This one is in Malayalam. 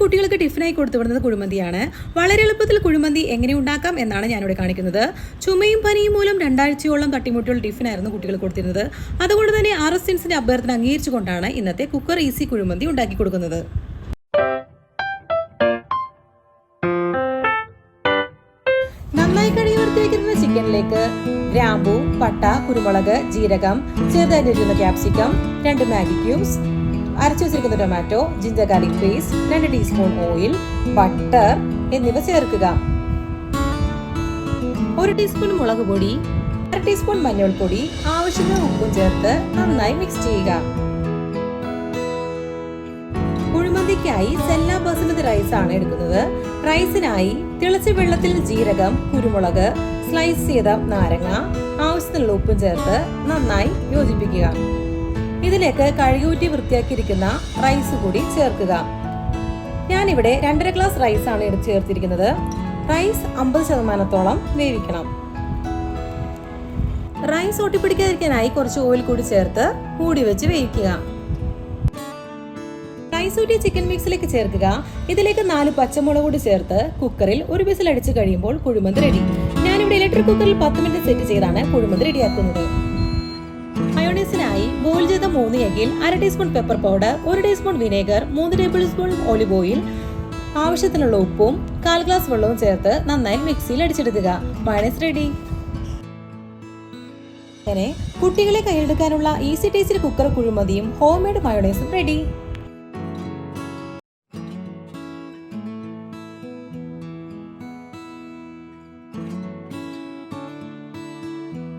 കുട്ടികൾക്ക് ടിഫിനായി കൊടുത്തു വിടുന്നത് കുഴിമന്തിയാണ്. വളരെ എളുപ്പത്തിൽ കുഴിമന്തി എങ്ങനെ ഉണ്ടാക്കാം എന്നാണ് ഞാനിവിടെ കാണിക്കുന്നത്. ചുമയും പനിയും മൂലം രണ്ടാഴ്ചയോളം തട്ടിമുട്ടിയുള്ള ടിഫിനായിരുന്നു കുട്ടികൾ കൊടുത്തിരുന്നത്. അതുകൊണ്ട് തന്നെ ആർ എസ് എൻസിന്റെ അഭ്യർത്ഥന അംഗീകരിച്ചുകൊണ്ടാണ് ഇന്നത്തെ കുക്കർ ഈസി കുഴിമന്തി ഉണ്ടാക്കി കൊടുക്കുന്നത്. നന്നായി കഴുകി വൃത്തിയാക്കിയിരുന്ന ചിക്കനിലേക്ക് ഗ്രാമ്പു പട്ട കുരുമുളക് ജീരകം ചെറുതായി ക്യാപ്സിക്കം രണ്ട് മാഗി ക്യൂബ്സ് അരച്ചു വെച്ചിരിക്കുന്ന ടൊമാറ്റോ ജിഞ്ചർ ഗാർലിക് പേസ്റ്റ് രണ്ട് ടീസ്പൂൺ ഓയിൽ ബട്ടർ എന്നിവ ചേർക്കുക. ഒരു ടീസ്പൂൺ മുളക് പൊടി അര ടീസ്പൂൺ മഞ്ഞൾപ്പൊടി ആവശ്യത്തിന് ഉപ്പും ചേർത്ത് നന്നായി മിക്സ് ചെയ്യുക. കുഴിമന്തിക്കായി സെല്ല ബസുമതി റൈസ് ആണ് എടുക്കുന്നത്. റൈസിനായി തിളച്ച വെള്ളത്തിൽ ജീരകം കുരുമുളക് സ്ലൈസ് ചെയ്ത നാരങ്ങ ആവശ്യത്തിനുള്ള ഉപ്പും ചേർത്ത് നന്നായി യോജിപ്പിക്കുക. ഇതിലേക്ക് കഴുകൂറ്റി വൃത്തിയാക്കിയിരിക്കുന്ന റൈസ് കൂടി ചേർക്കുക. ഞാനിവിടെ രണ്ടര ഗ്ലാസ് റൈസ് ആണ് എടുത്ത് ചേർത്തിരിക്കുന്നത്. റൈസ് അമ്പത് ശതമാനത്തോളം വേവിക്കണം. റൈസ് ഒട്ടിപ്പിടിക്കാതിരിക്കാനായി കുറച്ച് ഓയിൽ കൂടി ചേർത്ത് മൂടി വെച്ച് വേവിക്കുക. റൈസ് ഊറ്റിയ ചിക്കൻ മിക്സിലേക്ക് ചേർക്കുക. ഇതിലേക്ക് നാല് പച്ചമുളക് കൂടി ചേർത്ത് കുക്കറിൽ ഒരു വിസിൽ അടിച്ചു കഴിയുമ്പോൾ കുഴിമന്ത് റെഡി ഞാനിവിടെ ഇലക്ട്രിക് കുക്കറിൽ പത്ത് മിനിറ്റ് സെറ്റ് ചെയ്താണ് കുഴിമന്ത് റെഡിയാക്കുന്നത് ചെയ്ത മൂന്ന് എഗ്ഗിൽ അര ടീസ്പൂൺ പെപ്പർ പൗഡർ ഒരു ടീസ്പൂൺ വിനേഗർ മൂന്ന് ടേബിൾ സ്പൂൺ ഒലിവ് ഓയിൽ ആവശ്യത്തിനുള്ള ഉപ്പും കാൽ ഗ്ലാസ് വെള്ളവും ചേർത്ത് നന്നായി മിക്സിയിൽ അടിച്ചെടുക്കുക. മയണൈസ് റെഡി അങ്ങനെ കുട്ടികളെ കയ്യിലെടുക്കാനുള്ള ഈസി ടേസ്റ്റിൽ കുക്കർ കുഴിമതിയും ഹോം മെയ്ഡ് മയോണൈസും റെഡി